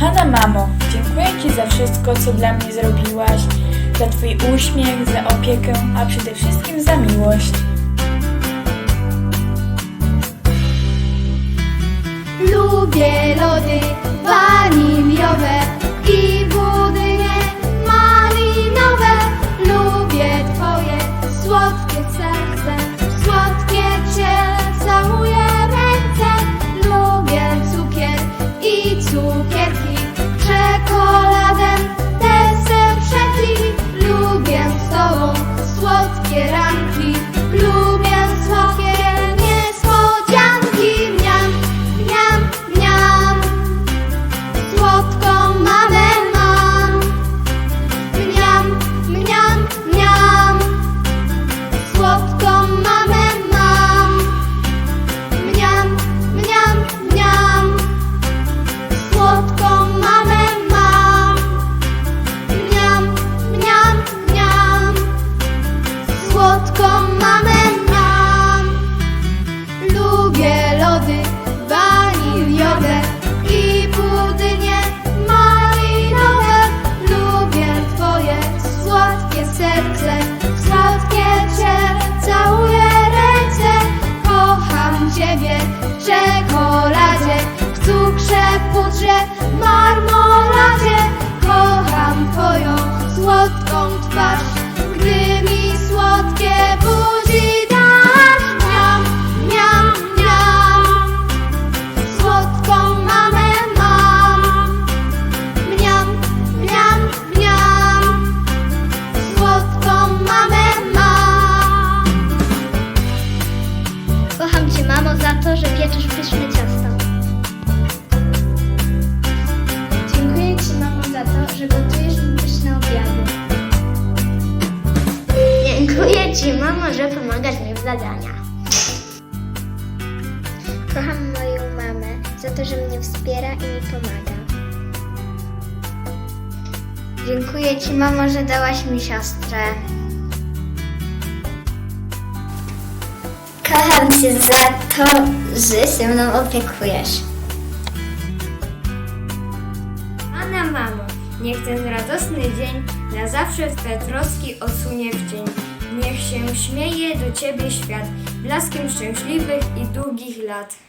Kochana mamo, dziękuję Ci za wszystko, co dla mnie zrobiłaś, za Twój uśmiech, za opiekę, a przede wszystkim za miłość. Lubię lody waniliowe i budynie malinowe. Lubię Twoje słodkie serce, słodkie Cię całuję ręce. Lubię cukier i cukierki, marmoladzie. Kocham Twoją słodką twarz, gdy mi słodkie buzi dasz. Miam, miam, miam, słodką mamę mam. Mniam, mniam, mniam, słodką mamę mam. Kocham Cię, mamo, za to, że pieczysz pyszne ciasto. Mamo, że pomagasz mi w zadaniach. Kocham moją mamę za to, że mnie wspiera i mi pomaga. Dziękuję Ci, mamo, że dałaś mi siostrę. Kocham Cię za to, że się mną opiekujesz. Kochana mamo, niech ten radosny dzień na zawsze Twe troski osunie w cień. Się śmieje do Ciebie świat, blaskiem szczęśliwych i długich lat.